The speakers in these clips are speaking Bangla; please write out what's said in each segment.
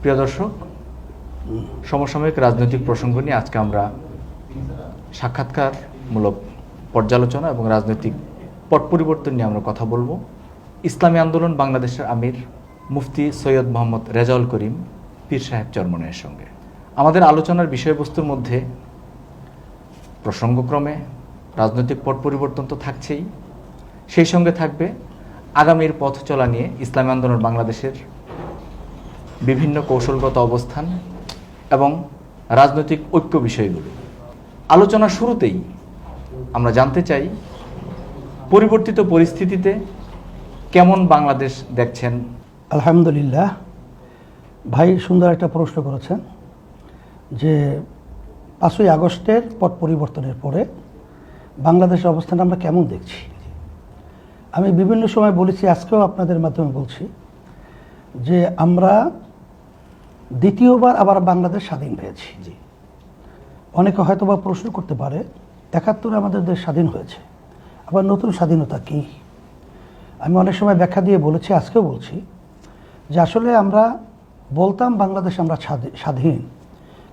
প্রিয় দর্শক, সমসাময়িক রাজনৈতিক প্রসঙ্গ নিয়ে আজকে আমরা সাক্ষাৎকারমূলক পর্যালোচনা এবং রাজনৈতিক পট পরিবর্তন নিয়ে আমরা কথা বলব। ইসলামী আন্দোলন বাংলাদেশের আমির মুফতি সৈয়দ মোহাম্মদ রেজাউল করিম পীর সাহেব চরমনের সঙ্গে। আমাদের আলোচনার বিষয়বস্তুর মধ্যে প্রসঙ্গক্রমে রাজনৈতিক পট পরিবর্তন তো থাকছেই। সেই সঙ্গে থাকবে আগামীর পথ চলা নিয়ে ইসলামী আন্দোলন বাংলাদেশের বিভিন্ন কৌশলগত অবস্থান এবং রাজনৈতিক ঐক্য বিষয়গুলো। আলোচনা শুরুতেই আমরা জানতে চাই, পরিবর্তিত পরিস্থিতিতে কেমন বাংলাদেশ দেখছেন? আলহামদুলিল্লাহ। ভাই সুন্দর একটা প্রশ্ন করেছেন যে পাঁচই আগস্টের পট পরিবর্তনের পরে বাংলাদেশের অবস্থান আমরা কেমন দেখছি? আমি বিভিন্ন সময় বলেছি, আজকেও আপনাদের মাধ্যমে বলছি যে আমরা দ্বিতীয়বার আবার বাংলাদেশ স্বাধীন হয়েছি। জি। অনেকে হয়তো বা প্রশ্ন করতে পারে একাত্তরে আমাদের দেশ স্বাধীন হয়েছে আবার নতুন স্বাধীনতা কি? আমি অনেক সময় ব্যাখ্যা দিয়ে বলেছি আজকেও বলছি যে আসলে আমরা বলতাম বাংলাদেশ আমরা স্বাধী- স্বাধীন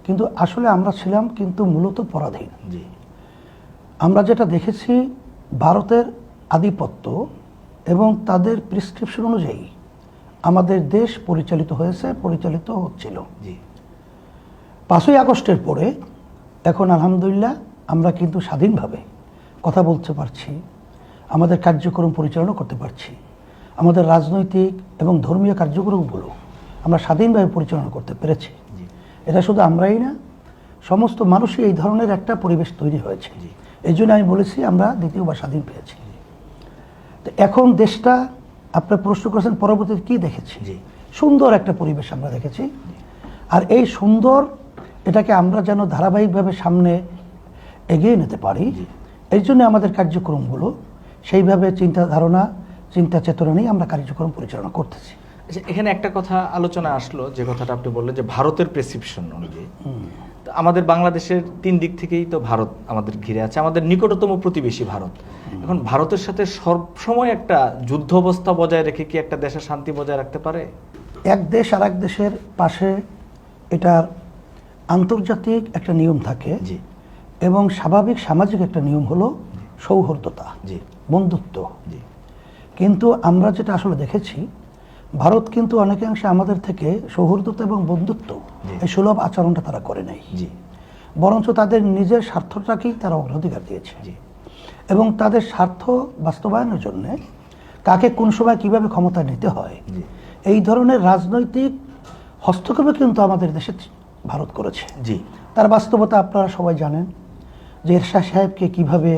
কিন্তু আসলে আমরা ছিলাম কিন্তু মূলত পরাধীন। জি। আমরা যেটা দেখেছি ভারতের আধিপত্য এবং তাদের প্রেসক্রিপশন অনুযায়ী আমাদের দেশ পরিচালিত হয়েছে পরিচালিত হচ্ছিল জি। পাঁচই আগস্টের পরে এখন আলহামদুলিল্লাহ আমরা কিন্তু স্বাধীনভাবে কথা বলতে পারছি আমাদের কার্যক্রম পরিচালনা করতে পারছি আমাদের রাজনৈতিক এবং ধর্মীয় কার্যক্রমগুলো আমরা স্বাধীনভাবে পরিচালনা করতে পেরেছি। এটা শুধু আমরাই না সমস্ত মানুষই এই ধরনের একটা পরিবেশ তৈরি হয়েছে। এই জন্য আমি বলেছি আমরা দ্বিতীয়বার স্বাধীন পেয়েছি। তো এখন দেশটা আপনার প্রশ্ন করেছেন পরবর্তীতে কি দেখেছি। সুন্দর একটা পরিবেশ আমরা দেখেছি। আর এই সুন্দর এটাকে আমরা যেন ধারাবাহিকভাবে সামনে এগিয়ে নিতে পারি এই জন্য আমাদের কার্যক্রমগুলো সেইভাবে চিন্তা ধারণা চিন্তা চেতনা নিয়ে আমরা কার্যক্রম পরিচালনা করতেছি। আচ্ছা এখানে একটা কথা আলোচনা আসলো যে কথাটা আপনি বললেন যে ভারতের প্রেসক্রিপশন অনুযায়ী। আমাদের বাংলাদেশের তিন দিক থেকেই তো ভারত আমাদের ঘিরে আছে। আমাদের নিকটতম প্রতিবেশী ভারত। এখন ভারতের সাথে সবসময় একটা যুদ্ধ অবস্থা বজায় রেখে কি একটা দেশের শান্তি বজায় রাখতে পারে? এক দেশ আর এক দেশের পাশে এটার আন্তর্জাতিক একটা নিয়ম থাকে জি। এবং স্বাভাবিক সামাজিক একটা নিয়ম হলো সৌহার্দ্যতা জি। বন্ধুত্ব। জি। কিন্তু আমরা যেটা আসলে দেখেছি ভারত কিন্তু অনেকাংশে আমাদের থেকে সৌহার্দ্যতা এবং বন্ধুত্ব। এই সুলভ আচরণটা তারা করে নাই। জি। বরঞ্চ তাদের নিজের স্বার্থটাকেই তারা অগ্রাধিকার দিয়েছে। জি। এবং তাদের স্বার্থ বাস্তবায়নের জন্য কাকে কোন সময় কীভাবে ক্ষমতা নিতে হয় এই ধরনের রাজনৈতিক হস্তক্ষেপে কিন্তু আমাদের দেশে ভারত করেছে। জি। তার বাস্তবতা আপনারা সবাই জানেন যে এরশাহ সাহেবকে কীভাবে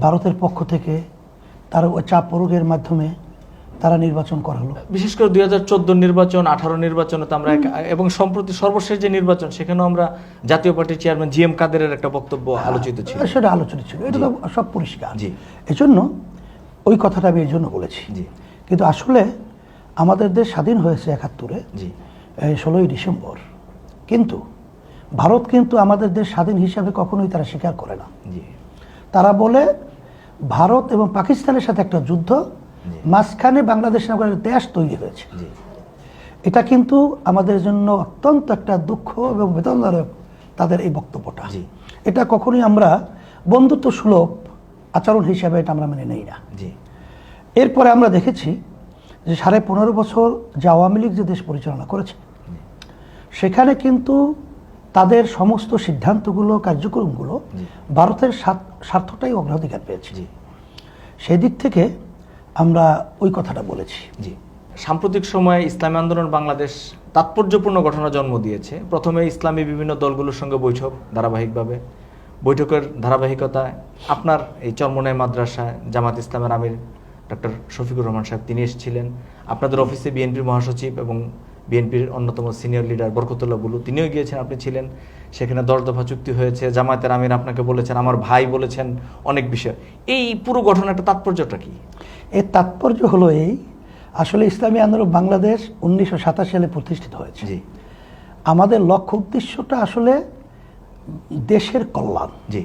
ভারতের পক্ষ থেকে তার চাপ প্রয়োগের মাধ্যমে তারা নির্বাচন করা করালো। বিশেষ করে দুই হাজার চোদ্দ নির্বাচন আঠারো নির্বাচনে তো আমরা এবং সম্প্রতি সর্বশেষ যে নির্বাচন সেখানেও আমরা জাতীয় পার্টির চেয়ারম্যান জি এম কাদেরের একটা বক্তব্য আলোচিত ছিল। সেটা আলোচনা ছিল। এটা তো সব পরিষ্কার। জি। এজন্য ওই কথাটা আমি এই জন্য বলেছি। জি। কিন্তু আসলে আমাদের দেশ স্বাধীন হয়েছে একাত্তরে জি। ষোলোই ডিসেম্বর। কিন্তু ভারত কিন্তু আমাদের দেশ স্বাধীন হিসাবে কখনোই তারা স্বীকার করে না। জি। তারা বলে ভারত এবং পাকিস্তানের সাথে একটা যুদ্ধ। মাঝখানে বাংলাদেশ নামে দেশ তৈরি হয়েছে। এটা কিন্তু আমাদের জন্য অত্যন্ত একটা দুঃখ এবং বেদনাদায়ক তাদের এই বক্তব্যটা। এটা কখনোই আমরা বন্ধুত্ব সুলভ আচরণ হিসাবে এটা আমরা মেনে নেই না। এরপরে আমরা দেখেছি যে সাড়ে পনেরো বছর যে আওয়ামী লীগ যে দেশ পরিচালনা করেছে সেখানে কিন্তু তাদের সমস্ত সিদ্ধান্তগুলো কার্যক্রমগুলো ভারতের স্বার্থটাই অগ্রাধিকার পেয়েছে। সেই দিক থেকে আমরা ওই কথাটা বলেছি। জি। সাম্প্রতিক সময়ে ইসলামী আন্দোলন বাংলাদেশ তাৎপর্যপূর্ণ ঘটনা জন্ম দিয়েছে। প্রথমে ইসলামী বিভিন্ন দলগুলোর সঙ্গে বৈঠক ধারাবাহিকভাবে। বৈঠকের ধারাবাহিকতায় আপনার এই চর্মনায় মাদ্রাসায় জামাত ইসলামের আমির ডক্টর শফিকুর রহমান সাহেব, তিনি এসেছিলেন। আপনাদের অফিসে বিএনপির মহাসচিব এবং বিএনপির অন্যতম সিনিয়র লিডার বরকতুল্লাহ বুলু তিনিও গিয়েছেন আপনি ছিলেন সেখানে দশ দফা চুক্তি হয়েছে জামায়াতের আমির আপনাকে বলেছেন আমার ভাই বলেছেন অনেক বিষয়। এই পুরো ঘটনাটা তাৎপর্যটা কি? এর তাৎপর্য হলো এই আসলে ইসলামী আন্দোলন বাংলাদেশ উনিশশো সাতাশি সালে প্রতিষ্ঠিত হয়েছে। জি। আমাদের লক্ষ্য উদ্দেশ্যটা আসলে দেশের কল্যাণ। জি।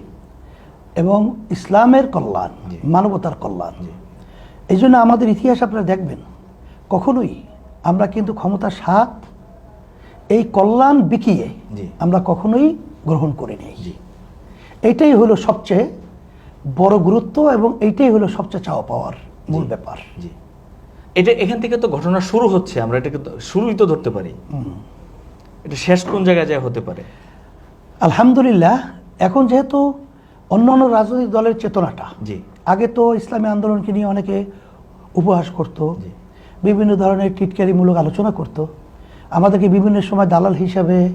এবং ইসলামের কল্যাণ জি। মানবতার কল্যাণ। জি। এই জন্য আমাদের ইতিহাস আপনারা দেখবেন কখনোই আমরা কিন্তু ক্ষমতার স্বাদ এই কল্যাণ বিকিয়ে। আমরা কখনোই গ্রহণ করিনি জি। এইটাই হলো সবচেয়ে বড় গুরুত্ব এবং এইটাই হলো সবচেয়ে চাওয়া পাওয়ার মূল ব্যাপার। এটা এখান থেকে তো ঘটনা শুরু হচ্ছে আমরা এটাকে শুরুই তো ধরতে পারি। এটা শেষ কোন জায়গায় যায় হতে পারে? আলহামদুলিল্লাহ এখন যেহেতু অন্য অন্য রাজনৈতিক দলের চেতনাটা জি। আগে তো ইসলামী আন্দোলনকে নিয়ে অনেকে উপহাস করতো। জি। বিভিন্ন ধরনের টিটকারিমূলক আলোচনা করত। আমাদেরকে বিভিন্ন সময় দালাল হিসাবে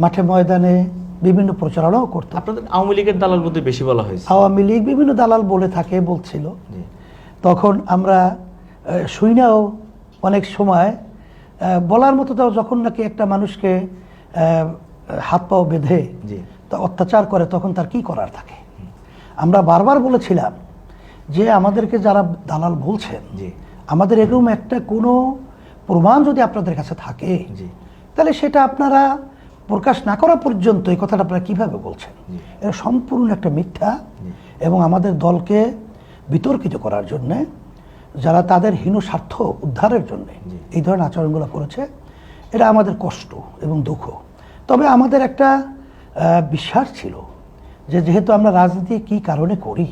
মাঠে ময়দানে বিভিন্ন প্রচারণাও করত। আপনাদের আওয়ামী লীগের দালাল বুদ্ধি বেশি বলা হয়েছে। আওয়ামী লীগ বিভিন্ন দালাল বলে থাকে বলছিল। তখন আমরা আহ, শুই নাও অনেক সময় বলার মতো তাও যখন নাকি একটা মানুষকে হাত পাও বেঁধে তা অত্যাচার করে তখন তার কি করার থাকে? আমরা বারবার বলেছিলাম যে আমাদেরকে যারা দালাল বলছেন জি। আমাদের এরকম একটা কোনো প্রমাণ যদি আপনাদের কাছে থাকে তাহলে সেটা আপনারা প্রকাশ না করা পর্যন্ত এই কথাটা আপনারা কীভাবে বলছেন? এটা সম্পূর্ণ একটা মিথ্যা এবং আমাদের দলকে বিতর্কিত করার জন্য যারা তাদের হীন স্বার্থ উদ্ধারের জন্য। এই ধরনের আচরণগুলো করেছে এটা আমাদের কষ্ট এবং দুঃখ। তবে আমাদের একটা বিশ্বাস ছিল যে যেহেতু আমরা রাজনীতি কি কারণে করি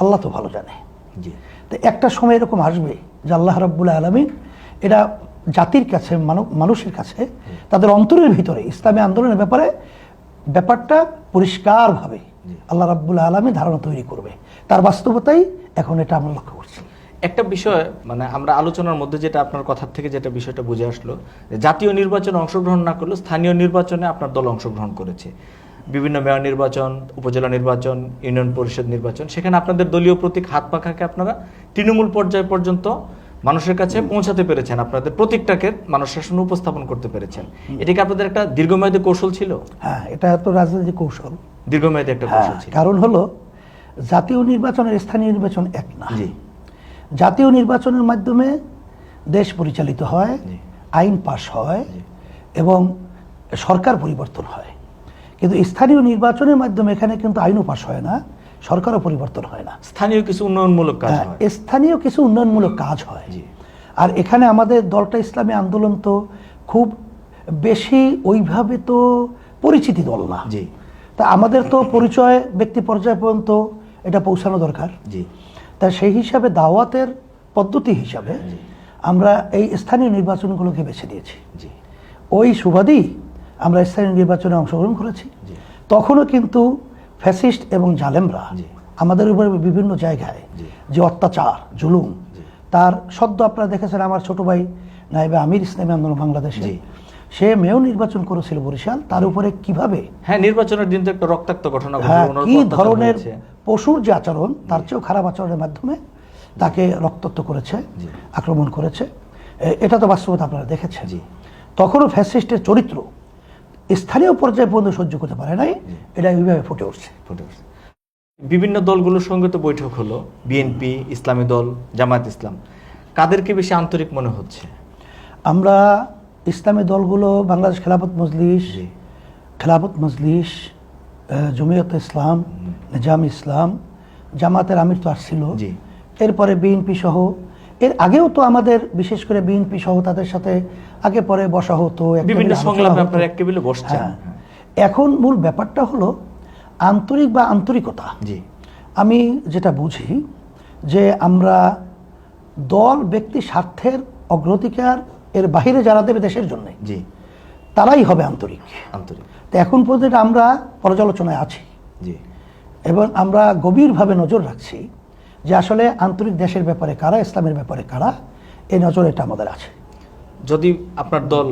আল্লাহ তো ভালো জানে। জি। তো একটা সময় এরকম আসবে যে আল্লাহ রাব্বুল আলমিন এটা জাতির কাছে মানুষের কাছে তাদের অন্তরের ভিতরে, ইসলামী আন্দোলনের ব্যাপারে ব্যাপারটা পরিষ্কারভাবে আল্লাহ রাব্বুল আলমী ধারণা তৈরি করবে। তার বাস্তবতাই এখন এটা আমরা লক্ষ্য করছি। একটা বিষয় মানে আমরা আলোচনার মধ্যে যেটা আপনার কথার থেকে যেটা বিষয়টা বুঝে আসলো জাতীয় নির্বাচনে অংশগ্রহণ না করলেও স্থানীয় নির্বাচনে আপনার দল অংশগ্রহণ করেছে। বিভিন্ন মেয়র নির্বাচন উপজেলা নির্বাচন ইউনিয়ন পরিষদ নির্বাচন সেখানে আপনাদের দলীয় প্রতীক হাত পাখাকে আপনারা তৃণমূল পর্যায় পর্যন্ত মানুষের কাছে পৌঁছাতে পেরেছেন। আপনাদের প্রতীকটাকে মানুষের সামনে উপস্থাপন করতে পেরেছেন। এটা কি আপনাদের একটা দীর্ঘমেয়াদী কৌশল ছিল? হ্যাঁ এটা তো রাজনৈতিক কৌশল। দীর্ঘমেয়াদী একটা হ্যাঁ, কৌশল ছিল। কারণ হলো জাতীয় নির্বাচনের স্থানীয় নির্বাচন এক না। জি। জাতীয় নির্বাচনের মাধ্যমে দেশ পরিচালিত হয় আইন পাশ হয় এবং সরকার পরিবর্তন হয়। কিন্তু স্থানীয় নির্বাচনের মাধ্যমে এখানে কিন্তু আইনও পাশ হয় না সরকারও পরিবর্তন হয় না। স্থানীয় কিছু উন্নয়নমূলক কাজ হ্যাঁ, স্থানীয় কিছু উন্নয়নমূলক কাজ হয়। আর এখানে আমাদের দলটা ইসলামী আন্দোলন তো খুব বেশি ওইভাবে তো পরিচিতি দল না। জি। তা আমাদের তো পরিচয় ব্যক্তি পর্যায় পর্যন্ত এটা পৌঁছানো দরকার। জি। তা সেই হিসাবে দাওয়াতের পদ্ধতি হিসাবে আমরা এই স্থানীয় নির্বাচনগুলোকে বেছে নিয়েছি। জি। ওই সুবাদেই আমরা স্থানীয় নির্বাচনে অংশগ্রহণ করেছি। তখনও কিন্তু ফ্যাসিস্ট এবং জালেমরা আমাদের উপরে বিভিন্ন জায়গায় যে অত্যাচার জুলুম তার সদ্য আপনারা দেখেছেন আমার ছোট ভাই নাইবে আমির ইসলামী আন্দোলন বাংলাদেশে। সে মেয়র নির্বাচন করেছিল বরিশাল তার উপরে কীভাবে হ্যাঁ নির্বাচনের দিন তো একটা রক্তাক্ত ঘটনা হ্যাঁ কি ধরনের। পশুর যে আচরণ তার চেয়েও খারাপ আচরণের মাধ্যমে তাকে রক্তাক্ত করেছে আক্রমণ করেছে। এটা তো বাস্তবতা আপনারা দেখেছেন। তখনও ফ্যাসিস্টের চরিত্র স্থানীয় পর্যায়ে পর্যন্ত সহ্য করতে পারে নাই এটা এইভাবে ফুটে উঠছে। ফুটে উঠছে। বিভিন্ন দলগুলোর সঙ্গে তো বৈঠক হলো বিএনপি ইসলামী দল জামায়াত ইসলাম। কাদেরকে বেশি আন্তরিক মনে হচ্ছে? আমরা ইসলামী দলগুলো বাংলাদেশ খেলাফত মজলিস খেলাফত মজলিস জমিয়ত ইসলাম নিজাম ইসলাম জামাতের আমির তো আসছিল। এরপরে বিএনপি সহ এর আগেও তো আমাদের বিশেষ করে বিএনপি সহ তাদের সাথে আগে পরে বসা হতো বিভিন্ন সংলাপে আপনারা এক টেবিলে বসছেন। হ্যাঁ। এখন মূল ব্যাপারটা হলো আন্তরিক বা আন্তরিকতা। জি। আমি যেটা বুঝি যে আমরা দল ব্যক্তি স্বার্থের অগ্রাধিকার এর বাহিরে যারা দেবে দেশের জন্য জি। তারাই হবে আন্তরিক। আন্তরিক। তো এখন পর্যন্ত আমরা পর্যালোচনায় আছি। জি। এবং আমরা গভীরভাবে নজর রাখছি যে আসলে আন্তরিক দেশের ব্যাপারে কারা ইসলামের ব্যাপারে কারা এই নজর এটা আমাদের আছে। যদি আপনার দল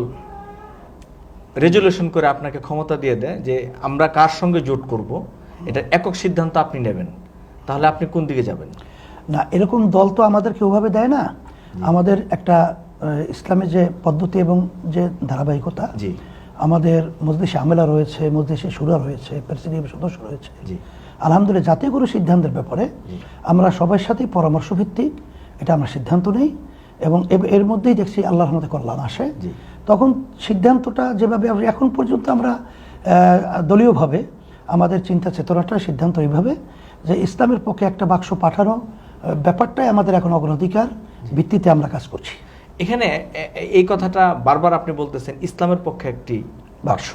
রেজুলেশন করে আপনাকে ক্ষমতা দিয়ে দেয় যে আমরা কার সঙ্গে জোট করব এটা একক সিদ্ধান্ত আপনি নেবেন তাহলে আপনি কোন দিকে যাবেন? না এরকম দল তো আমাদেরকে ওভাবে দেয় না। আমাদের একটা ইসলামের যে পদ্ধতি এবং যে ধারাবাহিকতা জি। আমাদের মজলিসে আমেলা রয়েছে মজলিসে সুরা রয়েছে প্রেসিডিয়াম সদস্য রয়েছে। জি। আলহামদুলিল্লাহ জাতীয় কোনো সিদ্ধান্তের ব্যাপারে আমরা সবার সাথেই পরামর্শ ভিত্তিক এটা আমরা সিদ্ধান্ত নেই এবং এর মধ্যেই দেখছি আল্লাহর মধ্যে কল্যাণ আসে। তখন সিদ্ধান্তটা যেভাবে এখন পর্যন্ত আমরা দলীয়ভাবে আমাদের চিন্তা চেতনাটা সিদ্ধান্ত এইভাবে যে ইসলামের পক্ষে একটা বাক্স পাঠানো ব্যাপারটাই আমাদের এখন অগ্রাধিকার ভিত্তিতে আমরা কাজ করছি। এখানে এই কথাটা বারবার আপনি বলতেছেন ইসলামের পক্ষে একটি বাক্স।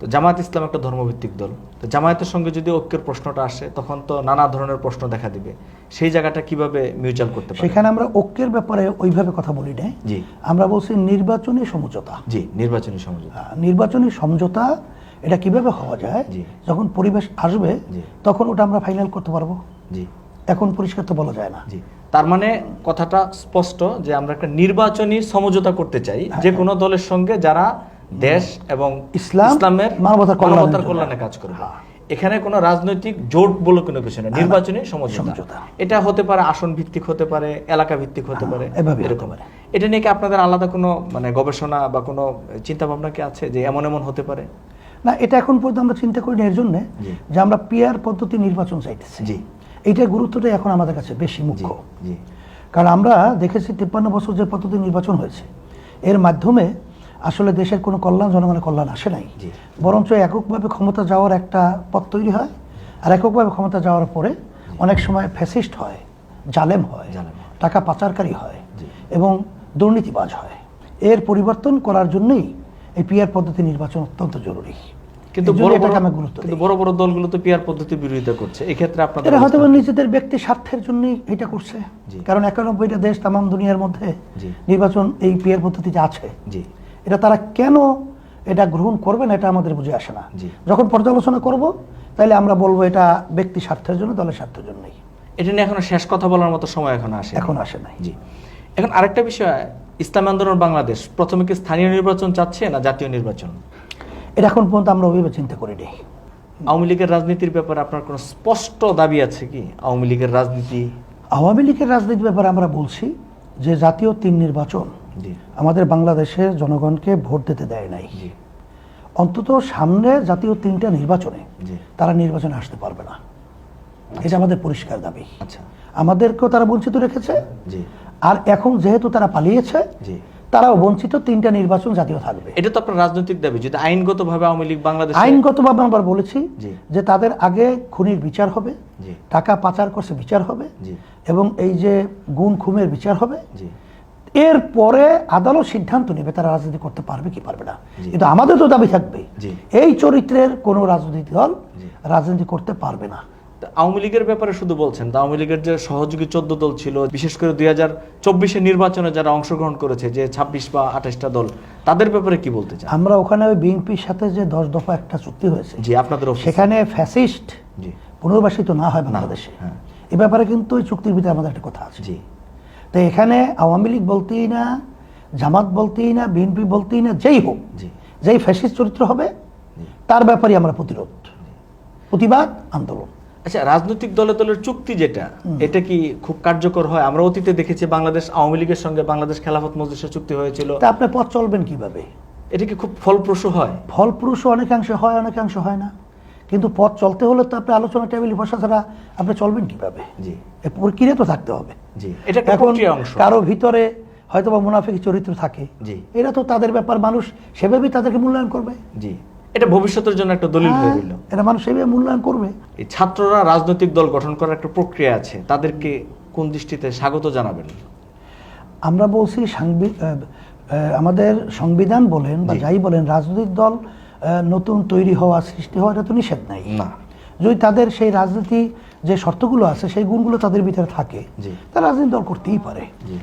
তো জামায়াত ইসলাম একটা ধর্মভিত্তিক দল। তো জামায়াতের সঙ্গে যদি ঐক্যের প্রশ্নটা আসে তখন তো নানা ধরনের প্রশ্ন দেখা দিবে। সেই জায়গাটা কীভাবে মিউচুয়াল করতে পারে সেখানে আমরা ঐক্যের ব্যাপারে ওইভাবে কথা বলি না জি। আমরা বলছি নির্বাচনী সমঝোতা। জি নির্বাচনী সমঝোতা। নির্বাচনী সমঝোতা এটা কীভাবে হওয়া যায়। যখন পরিবেশ আসবে জি। তখন ওটা আমরা ফাইনাল করতে পারব। জি। এখন পরিষ্কার তো বলা যায় না। জি। তার মানে কথাটা স্পষ্ট যে আমরা একটা নির্বাচনী সমঝোতা করতে চাই যে কোনো দলের সঙ্গে যারা দেশ এবং ইসলাম, ইসলামের মানবতার মানবতার কল্যাণে কাজ করবে। এখানে কোনো রাজনৈতিক জোট বলে কোনো কিছু নেই। নির্বাচনী সমঝোতা। এটা হতে পারে আসন ভিত্তিক হতে পারে এলাকা ভিত্তিক হতে হ্যাঁ, পারে এরকম। এটা নিয়ে কি আপনাদের আলাদা কোনো মানে গবেষণা বা কোনো চিন্তা ভাবনা কি আছে যে এমন এমন হতে পারে? না এটা এখন পর্যন্ত আমরা চিন্তা করি না এর জন্য যে আমরা পিয়ার পদ্ধতি নির্বাচন চাইতেছি। জি। এইটার গুরুত্বটাই এখন আমাদের কাছে বেশি মুখ্য। জি। কারণ আমরা দেখেছি তিপ্পান্ন বছর যে পদ্ধতি নির্বাচন হয়েছে এর মাধ্যমে আসলে দেশের কোনো কল্যাণ জনগণের কল্যাণ আসে নাই। বরঞ্চ এককভাবে ক্ষমতা যাওয়ার একটা পথ তৈরি হয় আর এককভাবে ক্ষমতা যাওয়ার পরে অনেক সময় ফ্যাসিস্ট হয় জালেম হয় টাকা পাচারকারী হয় এবং দুর্নীতিবাজ হয়। এর পরিবর্তন করার জন্যই এই পিয়ার পদ্ধতি নির্বাচন অত্যন্ত জরুরি। কিন্তু বড় বড় বড় দলগুলো তো পিয়ার পদ্ধতির বিরোধিতা করছে। এক্ষেত্রে আপনাদের হয়তো? নিজেদের ব্যক্তি স্বার্থের জন্যই এটা করছে। কারণ একানব্বইটা দেশ তামাম দুনিয়ার মধ্যে নির্বাচন এই পিয়ার পদ্ধতিতে আছে। জি। এটা তারা কেন এটা গ্রহণ করবে না এটা আমাদের বুঝে আসে না। যখন পর্যালোচনা করব তাহলে আমরা বলব এটা ব্যক্তি স্বার্থের জন্য দলের স্বার্থের জন্যই। এটা নিয়ে এখনও শেষ কথা বলার মতো সময় এখন আসে এখন আসে নাই জি। এখন আরেকটা বিষয় ইসলাম আন্দোলন বাংলাদেশ প্রথমে কি স্থানীয় নির্বাচন চাচ্ছে না জাতীয় নির্বাচন? এটা এখন পর্যন্ত আমরা ওইভাবে চিন্তা করি নি আওয়ামী লীগের রাজনীতির ব্যাপারে আপনার কোনো স্পষ্ট দাবি আছে কি? আওয়ামী লীগের রাজনীতি? আওয়ামী লীগের রাজনীতির ব্যাপারে আমরা বলছি যে জাতীয় তিন নির্বাচন আমাদের বাংলাদেশের জনগণকে ভোট দিতে দেয় নাই। অন্তত সামনে জাতীয় তিনটা নির্বাচনে তারা নির্বাচনে আসতে পারবে না। এটা আমাদের পরিষ্কার দাবি। আচ্ছা। আমাদেরকেও তারা বঞ্চিত রেখেছে। আর এখন যেহেতু তারা পালিয়েছে তারাও বঞ্চিত তিনটা নির্বাচন জাতীয় থাকবে। এটা তো আপনার রাজনৈতিক দাবি যদি আইনগতভাবে আওয়ামী লীগ বাংলাদেশ আইনগতভাবে আমরা বলেছি যে তাদের আগে খুনির বিচার হবে টাকা পাচার করছে বিচার হবে এবং এই যে গুণ খুমের বিচার হবে এর পরে আদালত সিদ্ধান্ত নেবে তারা রাজনীতি করতে পারবে কি পারবে না। কিন্তু আমাদের তো দাবি থাকবে। এই চরিত্রের কোনো রাজনৈতিক দল রাজনীতি করতে পারবে না। আওয়ামী লীগের ব্যাপারে শুধু বলছেন আওয়ামী লীগের যে সহযোগী চোদ্দ দল ছিল বিশেষ করে দুই হাজার চব্বিশের নির্বাচনে যারা অংশগ্রহণ করেছে যে ছাব্বিশ বা আঠাশটা দল তাদের ব্যাপারে কি বলতে চান? আমরা ওখানে বিএনপির সাথে যে দশ দফা একটা চুক্তি হয়েছে জি আপনাদের সেখানে ফ্যাসিস্ট পুনর্বাসিত না হয় বাংলাদেশে। হ্যাঁ। এ ব্যাপারে কিন্তু ওই চুক্তির ভিতরে আমাদের একটা কথা আছে। জি। তো এখানে আওয়ামী লীগ বলতেই না জামাত বলতেই না বিএনপি বলতেই না যেই হোক যেই ফ্যাসিস্ট চরিত্র হবে তার ব্যাপারে আমরা প্রতিরোধ। প্রতিবাদ আন্দোলন। আচ্ছা রাজনৈতিক দলে দলের চুক্তি যেটা এটা কি খুব কার্যকর হয়? আমরা অতীতে দেখেছি বাংলাদেশ আওয়ামী লীগের সঙ্গে বাংলাদেশ খেলাফত মজলিসের চুক্তি হয়েছিল। তা আপনি পথ চলবেন কীভাবে? এটা কি খুব ফলপ্রসূ হয়? ফলপ্রসূ অনেকাংশে হয় অনেকাংশে হয় না। কিন্তু পথ চলতে হলে তো আপনি আলোচনা টেবিল বসা ছাড়া আপনি চলবেন কীভাবে? জি। প্রক্রিয়া তো থাকতে হবে। জি এটা এখন কারও ভিতরে হয়তো বা মুনাফিক চরিত্র থাকে। জি। এরা তো তাদের ব্যাপার মানুষ সেভাবেই তাদেরকে মূল্যায়ন করবে। জি। এটা ভবিষ্যতের জন্য একটা দলিল হয়ে হ্যাঁ, রইল। এরা মানুষ সেভাবে মূল্যায়ন করবে। এই ছাত্ররা রাজনৈতিক দল গঠন করার একটা প্রক্রিয়া আছে তাদেরকে কোন দৃষ্টিতে স্বাগত জানাবেন? আমরা বলছি সাংবি- আমাদের সংবিধান বলেন বা যাই বলেন রাজনৈতিক দল নতুন তৈরি হওয়া সৃষ্টি হওয়া এটা তো নিষেধ নাই। না। যদি তাদের সেই রাজনীতি যে শর্তগুলো আছে সেই গুণগুলো তাদের ভিতরে থাকে। তারা রাজনীতি দল করতেই পারে।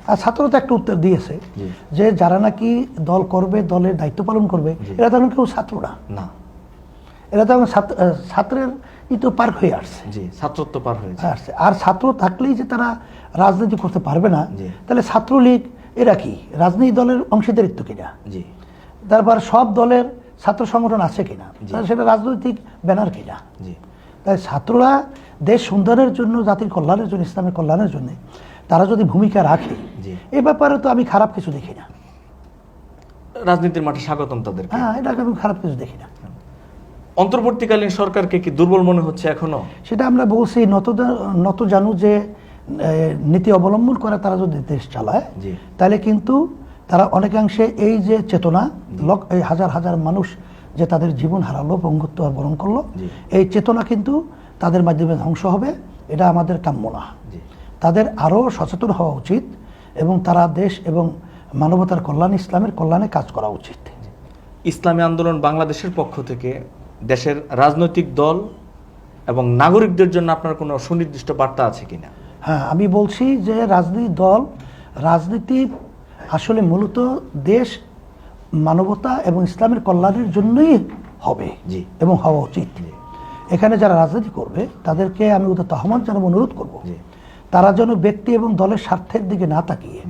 আর ছাত্র তো একটা উত্তর দিয়েছে যে যারা নাকি দল করবে দলের দায়িত্ব পালন করবে এরা তখন কেউ ছাত্র না। না। এরা ছাত্র- ছাত্রের ই তো পার্ক হয়ে আসছে। জি ছাত্রত্ব পার হয়ে আসছে। আর ছাত্র থাকলেই যে তারা রাজনীতি করতে পারবে না। তাহলে ছাত্রলীগ এরা কি? রাজনীতি দলের অংশীদারিত্ব কিনা? জি। তারপর সব দলের ছাত্র সংগঠন আছে কিনা। সেটা রাজনৈতিক ব্যানার কিনা? জি। তাই ছাত্ররা দেশ সুন্দরের জন্য জাতির কল্যাণের জন্য ইসলামের কল্যাণের জন্য তারা যদি ভূমিকা রাখে। এ ব্যাপারে তো আমি খারাপ কিছু দেখি না। রাজনীতির মাঠে স্বাগতম তাদের হ্যাঁ এটাকে আমি খারাপ কিছু দেখি না। অন্তর্বর্তীকালীন সরকারকে কি দুর্বল মনে হচ্ছে এখনও? সেটা আমরা বলছি নত নত জানু যে নীতি অবলম্বন করে তারা যদি দেশ চালায়। তাহলে কিন্তু তারা অনেকাংশে এই যে চেতনা লক এই হাজার হাজার মানুষ যে তাদের জীবন হারালো পঙ্গুত্ব আর বরণ করল এই চেতনা কিন্তু তাদের মাধ্যমে ধ্বংস হবে এটা আমাদের কাম্য না। তাদের আরও সচেতন হওয়া উচিত এবং তারা দেশ এবং মানবতার কল্যাণ ইসলামের কল্যাণে কাজ করা উচিত। ইসলামী আন্দোলন বাংলাদেশের পক্ষ থেকে দেশের রাজনৈতিক দল এবং নাগরিকদের জন্য আপনার কোনো সুনির্দিষ্ট বার্তা আছে কিনা? হ্যাঁ আমি বলছি যে রাজনীতি দল রাজনীতি আসলে মূলত দেশ মানবতা এবং ইসলামের কল্যাণের জন্যই হবে জি। এবং হওয়া উচিত এখানে যারা রাজনীতি করবে তাদেরকে আমি ওদের আহ্বান জানাব অনুরোধ করব। তারা যেন ব্যক্তি এবং দলের স্বার্থের দিকে না তাকিয়ে।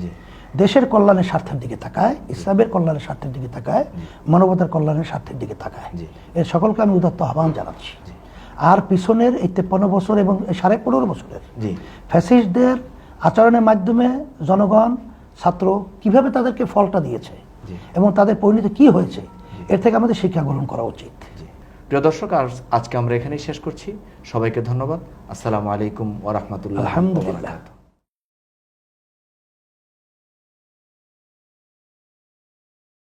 দেশের কল্যাণের স্বার্থের দিকে তাকায় ইসলামের কল্যাণের স্বার্থের দিকে তাকায় মানবতার কল্যাণের স্বার্থের দিকে তাকায়। এর সকলকে আমি উদাত্ত আহ্বান জানাচ্ছি আর পিছনের এই তেপ্পান্ন বছর এবং সাড়ে পনেরো বছরের ফ্যাসিস্টদের আচরণের মাধ্যমে জনগণ ছাত্র কীভাবে তাদেরকে ফলটা দিয়েছে এবং তাদের পরিণতি কি হয়েছে এর থেকে আমাদের শিক্ষা গ্রহণ করা উচিত। প্রিয় দর্শক আর আজকে আমরা এখানেই শেষ করছি। সবাইকে ধন্যবাদ। আসসালামু আলাইকুম ওরহমতুল্লাহ আলহামদুলিল্লাহ।